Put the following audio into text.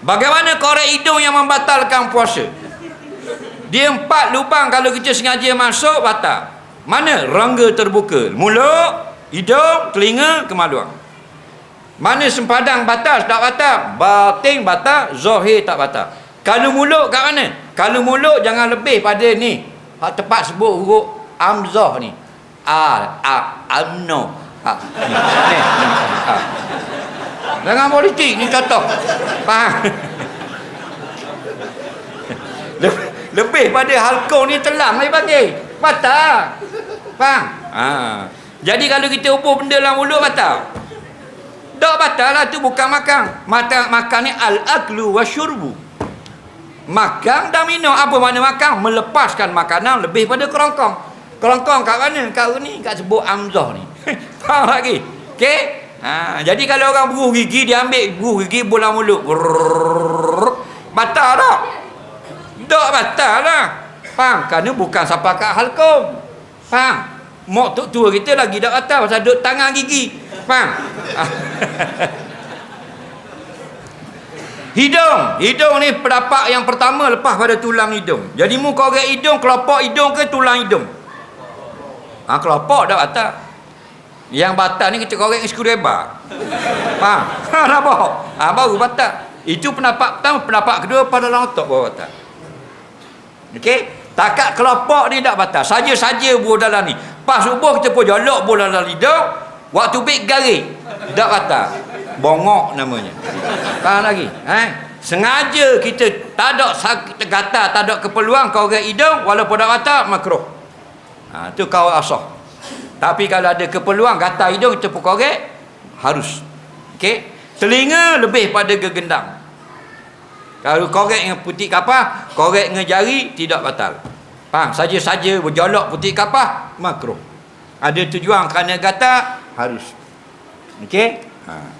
Bagaimana korek hidung yang membatalkan puasa? Dia empat lubang kalau kita sengaja masuk batal. Mana rongga terbuka? Mulut, hidung, telinga, kemaluan. Mana sempadang batal tak batal? Batin batal, zahir tak batal. Kalau mulut kat mana? Kalau mulut jangan lebih pada ni. Hak tepat sebut huruf amzah ni. A, a, amno. Ha, ni, ni, ni, ha. Jangan politik ni contoh. Faham? Lebih, lebih pada halkong ni telang lagi panggil. Batal. Faham? Ha. Jadi kalau kita ubur benda dalam mulut batal. Tak batal lah tu bukan makan. Mata makan ni al-aklu wa syurbu. Makan dan minum. Apa makna makan? Melepaskan makanan lebih pada kerongkong. Kerongkong kat mana? Kat ni, kat sebut amzah ni. Faham lagi? Okey? Ha, jadi kalau orang beruh gigi, dia ambil beruh gigi bola mulut. Brrrr. Batal tak? Tak batal lah. Faham? Kerana bukan sampai kat halkom. Faham? Mak tuk tua kita lagi tak batal pasal duduk tangan gigi. Faham? hidung. Hidung ni pendapat yang pertama lepas pada tulang hidung. Jadi mu korek hidung, kelopak hidung ke tulang hidung? Ha, kelopak dah batal. Yang batal ni kita korek dengan screwdriver. Faham? Ha, nampak? Ha, baru batal. Itu pendapat pertama. Pendapat kedua pada dalam otak baru batal. Okey? Takat kelopak ni tak batal. Saja-saja buah dalam ni. Pas subuh kita pun jolok buah dalam hidung. Waktu big garing. Tak batal. Bongok namanya. Faham lagi? Eh? Sengaja kita tak ada gatal, tak ada keperluan kau orang hidung walaupun tak batal makruh. Ha, tu kau asah. Tapi kalau ada keperluan gatal hidung pun korek harus. Okey? Telinga lebih pada gegendang. Kalau korek dengan putih kapah, korek dengan jari tidak batal. Faham? Saja-saja berjolok putih kapah makruh. Ada tujuan kerana gatal harus. Okey? Ha.